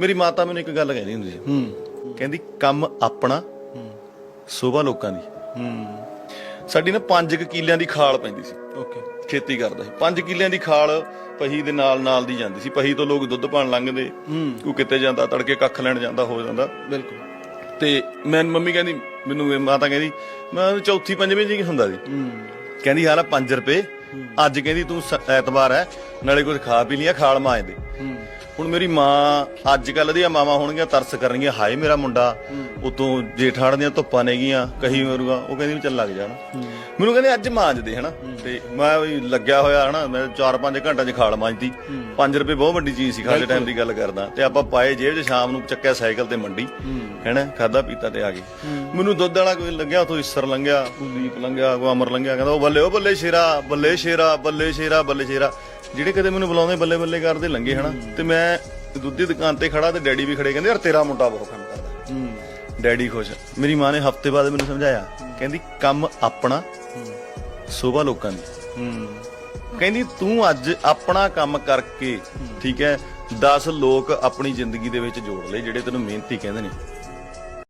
ਮੇਰੀ ਮਾਤਾ ਮੈਨੂੰ ਇੱਕ ਗੱਲ ਕਹਿੰਦੀ ਹੁੰਦੀ ਸੀ ਹੂੰ। ਕਹਿੰਦੀ ਕੰਮ ਆਪਣਾ ਸੋਭਾ ਲੋਕਾਂ ਦੀ। ਹੂੰ। ਸਾਡੀ ਨਾ 5 ਕਿੱਲਿਆਂ ਦੀ ਖਾਲ ਪੈਂਦੀ ਸੀ। ਓਕੇ। ਖੇਤੀ ਕਰਦਾ ਸੀ। 5 ਕਿੱਲਿਆਂ ਦੀ ਖਾਲ ਪਹੀ ਦੇ ਨਾਲ ਨਾਲ ਦੀ ਜਾਂਦੀ ਸੀ। ਪਹੀ ਤੋਂ ਲੋਕ ਦੁੱਧ ਪਾਣ ਲੰਘਦੇ। ਕੋਈ ਕਿਤੇ ਜਾਂਦਾ ਤੜਕੇ ਕੱਖ ਲੈਣ ਜਾਂਦਾ ਹੋ ਜਾਂਦਾ। ਬਿਲਕੁਲ। ਤੇ ਮੈਂ ਮੰਮੀ ਕਹਿੰਦੀ ਮੈਨੂੰ ਮਾਤਾ ਕਹਿੰਦੀ ਮੈਂ ਚੌਥੀ ਪੰਜਵੀਂ ਜੀ ਹੁੰਦਾ ਸੀ। ਕਹਿੰਦੀ ਹਾਲਾ 5 ਰੁਪਏ। ਅੱਜ ਕਹਿੰਦੀ ਤੂੰ ਐਤਵਾਰ ਹੈ ਨਾਲੇ ਕੁਝ ਖਾ ਪੀ ਲਿਆ ਖਾਲ ਮਾਏ ਦੇ। ਹੁਣ ਮੇਰੀ ਮਾਂ ਅੱਜ ਕੱਲ ਦੀਆਂ ਮਾਵਾਂ ਹੋਣਗੀਆਂ ਤਰਸ ਕਰਨਗੀਆਂ ਹਾਏ ਮੇਰਾ ਮੁੰਡਾ ਉਤੋਂ ਜੇਠਾੜ ਦੀਆਂ ਧੁੱਪਾਂ ਨੇਗੀਆਂ ਕਹੀ ਮਰੂਗਾ ਉਹ ਕਹਿੰਦੀ ਵੀ ਚੱਲ ਲੱਗ ਜਾਣ ਮੈਨੂੰ ਕਹਿੰਦੇ ਅੱਜ ਮਾਂਜਦੇ ਹਨਾ। ਤੇ ਮੈਂ ਵੀ ਲੱਗਿਆ ਹੋਇਆ ਹਨਾ ਮੈਂ 4-5 ਘੰਟਿਆਂ 'ਚ ਖਾਲ ਮਾਂਜਦੀ 5 ਰੁਪਏ ਬਹੁਤ ਵੱਡੀ ਚੀਜ਼ ਸੀ ਖਾਲੇ ਟਾਈਮ ਦੀ ਗੱਲ ਕਰਦਾ। ਤੇ ਆਪਾਂ ਪਾਏ ਜੇਬ 'ਚ ਸ਼ਾਮ ਨੂੰ ਚੱਕਿਆ ਸਾਈਕਲ ਤੇ ਮੰਡੀ। ਹੈਨਾ ਖਾਦਾ ਪੀਤਾ ਤੇ ਆ ਗਏ। ਮੈਨੂੰ ਦੁੱਧ ਵਾਲਾ ਕੋਈ ਲੱਗਿਆ ਉਥੋਂ ਇਸਰ ਲੰਘਿਆ ਦੀਪ ਲੰਘਿਆ ਕੋਈ ਅਮਰ ਲੰਘਿਆ ਕਹਿੰਦਾ ਉਹ ਬੱਲੇ ਉਹ ਬੱਲੇ ਸ਼ੇਰਾ ਬੱਲੇ ਸ਼ੇਰਾ ਬੱਲੇ ਸ਼ੇਰਾ ਬੱਲੇ ਸ਼ੇਰਾ। ਜਿਹੜੇ ਕਦੇ ਮੈਨੂੰ ਬੁਲਾਉਂਦੇ ਬੱਲੇ ਬੱਲੇ ਕਰਦੇ ਲੰਗੇ ਹਨਾ? ਤੇ ਮੈਂ ਦੁੱਧ ਦੀ ਦੁਕਾਨ ਤੇ ਖੜਾ ਤੇ ਡੈਡੀ ਵੀ ਖੜੇ ਕਹਿੰਦੇ ਯਾਰ ਤੇਰਾ ਮੁੰਡਾ ਬਹੁਤ ਕੰਮ ਕਰਦਾ। ਹੂੰ। ਡੈਡੀ ਖੁਸ਼। ਮੇਰੀ ਮਾਂ ਨੇ ਹਫ਼ਤੇ ਬਾਅਦ ਮੈਨੂੰ ਸਮਝਾਇਆ ਕਹਿੰਦੀ ਕੰਮ ਆਪਣਾ ਸੋਭਾ ਲੋਕਾਂ ਦੀ। ਹੂੰ। ਕਹਿੰਦੀ ਤੂੰ ਅੱਜ ਆਪਣਾ ਕੰਮ ਕਰਕੇ ਠੀਕ ਹੈ 10 ਲੋਕ ਆਪਣੀ ਜ਼ਿੰਦਗੀ ਦੇ ਵਿੱਚ ਜੋੜ ਲੈ ਜਿਹੜੇ ਤੈਨੂੰ ਮਿਹਨਤੀ ਕਹਿੰਦੇ ਨੇ।